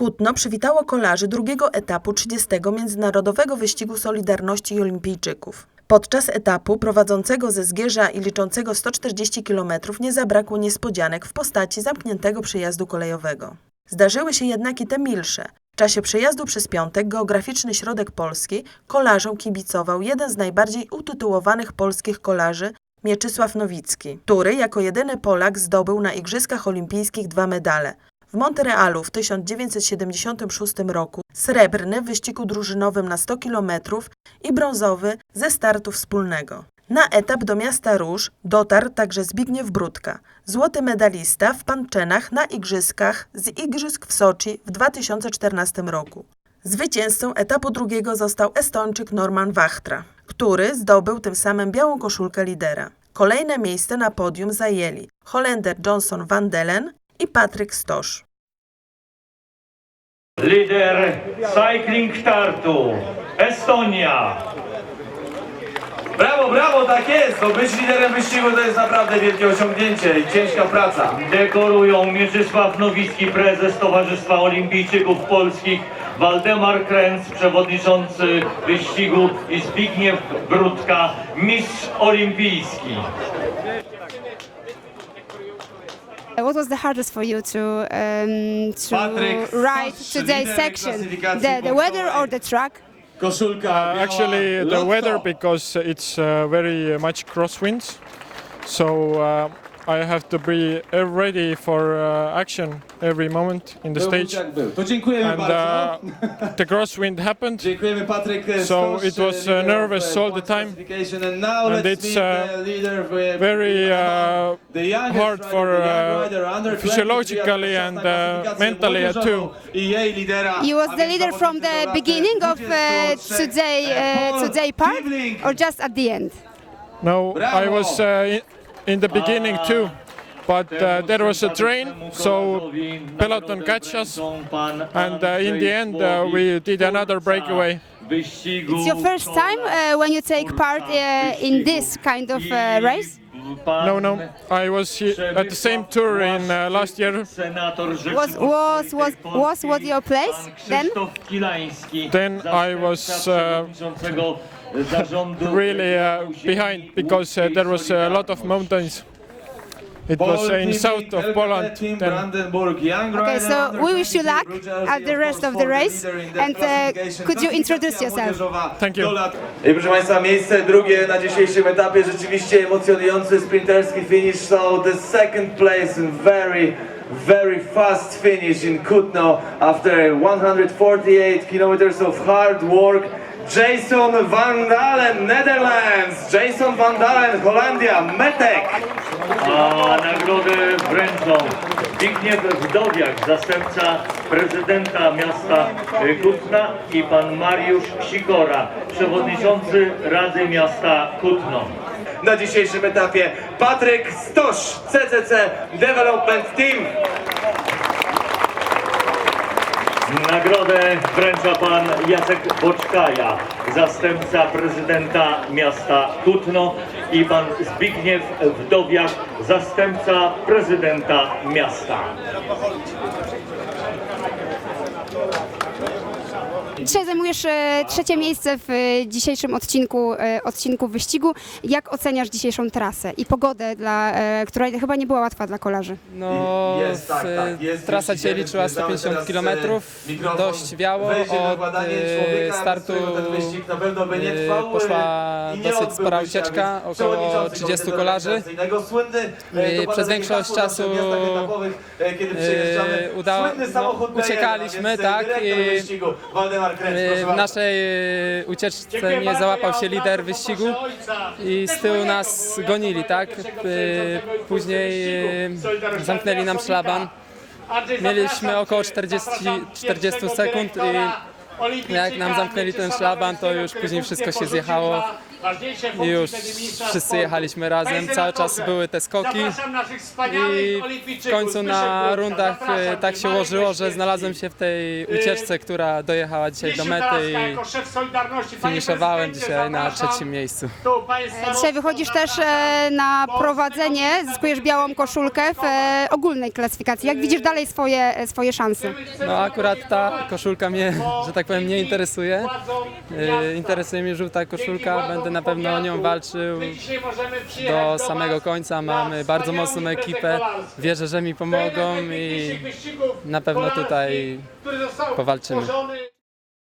Kutno przywitało kolarzy drugiego etapu 30. Międzynarodowego Wyścigu Solidarności Olimpijczyków. Podczas etapu prowadzącego ze Zgierza i liczącego 140 km nie zabrakło niespodzianek w postaci zamkniętego przejazdu kolejowego. Zdarzyły się jednak i te milsze. W czasie przejazdu przez piątek geograficzny środek Polski kolarzom kibicował jeden z najbardziej utytułowanych polskich kolarzy, Mieczysław Nowicki, który jako jedyny Polak zdobył na Igrzyskach Olimpijskich dwa medale. W Montrealu w 1976 roku srebrny w wyścigu drużynowym na 100 km i brązowy ze startu wspólnego. Na etap do miasta Róż dotarł także Zbigniew Brudka, złoty medalista w Panczenach na Igrzyskach z Igrzysk w Soczi w 2014 roku. Zwycięzcą etapu drugiego został Estończyk Norman Wachtra, który zdobył tym samym białą koszulkę lidera. Kolejne miejsce na podium zajęli Holender Johnson van Delen i Patryk Stosz. Lider cycling startu Estonia. Brawo, brawo, tak jest! No być liderem wyścigu to jest naprawdę wielkie osiągnięcie i ciężka praca. Dekorują Mieczysław Nowicki, prezes Towarzystwa Olimpijczyków Polskich, Waldemar Kręc, przewodniczący wyścigu i Zbigniew Brudka, mistrz olimpijski. What was the hardest for you to um, to Patryk, ride today's section? The, the weather or the track? Uh, actually, the weather because it's uh, very much crosswinds, so uh, I have to be uh, ready for uh, action every moment in the Był stage. jak był. To dziękujemy And bardzo. uh, the crosswind happened, Dziękujemy Patryk So Stosz, it was, uh, leader nervous of, all the time. classification. And now And let's it's, meet uh, the leader with- very uh, the youngest hard rider, for, the young uh, rider, under 23 physiologically and, uh, klasyfikację mentally młodzieżową too. I jej lidera. You was a the więc leader from the zawodnicy beginning of uh, 23 today uh, Paul today part, Kivling. or just at the end? no, I was uh, in, in the beginning too, but uh, there was a train, so peloton catch us, and uh, in the end uh, we did another breakaway. It's your first time uh, when you take part uh, in this kind of uh, race. No, no, I was at the same tour in uh, last year. Was was was was what your place then? Then I was, uh, really uh, behind because uh, there was a lot of mountains. It was uh, in south of Poland. Okay, so we wish you 23, luck at the rest of the race. And, uh, could you introduce yourself? Thank you. I proszę Państwa, miejsce drugie na dzisiejszym etapie, rzeczywiście emocjonujący sprinterski finish. So the second place, very, very fast finish in Kutno after 148 kilometers of hard work. Jason Van Dalen, Netherlands. Jason Van Dalen, Holandia, Metek. A nagrodę wręczą Zbigniew Wdowiak, zastępca prezydenta miasta Kutna i pan Mariusz Sikora, przewodniczący Rady Miasta Kutno. Na dzisiejszym etapie Patryk Stosz, CCC Development Team. Nagrodę wręcza pan Jacek Boczkaja, zastępca prezydenta miasta Kutno i pan Zbigniew Wdowiak, zastępca prezydenta miasta. Dzisiaj zajmujesz e, trzecie miejsce w e, dzisiejszym odcinku, e, odcinku wyścigu. Jak oceniasz dzisiejszą trasę i pogodę, dla, e, która chyba nie była łatwa dla kolarzy? No, Jest, tak, tak, jest trasa dzisiaj liczyła zjeżdżamy 150 teraz, km, e, mikrofon. dość wiało. Wejdzie Od e, człowieka, startu bez którego ten wyścig na pewno by nie e, trwał, poszła i nie dosyć odbyłby spora się, ucieczka, a więc około przewodniczący 30 Komitetu kolarzy. Organizacyjnego, Słynny, e, E, to przez większość na czasu, etapowych, e, kiedy e, udało- Słynny no, samochód B1, uciekaliśmy, więc, e, tak, dyrektor i- wyścigu, Waldemar E, W bardzo. naszej e, ucieczce nie załapał się lider wyścigu i z tyłu nas gonili, tak? E, Później zamknęli nam szlaban. Mieliśmy około 40, 40 sekund i jak nam zamknęli ten szlaban, to już później wszystko się zjechało i już wszyscy jechaliśmy razem, cały czas były te skoki i w końcu na rundach e, tak się ułożyło, że znalazłem się w tej ucieczce, która dojechała dzisiaj do mety i finiszowałem dzisiaj na trzecim miejscu. Państwa Dzisiaj wychodzisz też e, na prowadzenie, zyskujesz białą koszulkę w e, ogólnej klasyfikacji. Jak widzisz dalej swoje, e, swoje szanse? No akurat ta koszulka mnie, że tak powiem, nie interesuje. E, Interesuje mnie żółta koszulka, będę na pewno o nią walczył do samego końca. Mamy bardzo mocną ekipę. Wierzę, że mi pomogą i na pewno tutaj powalczymy.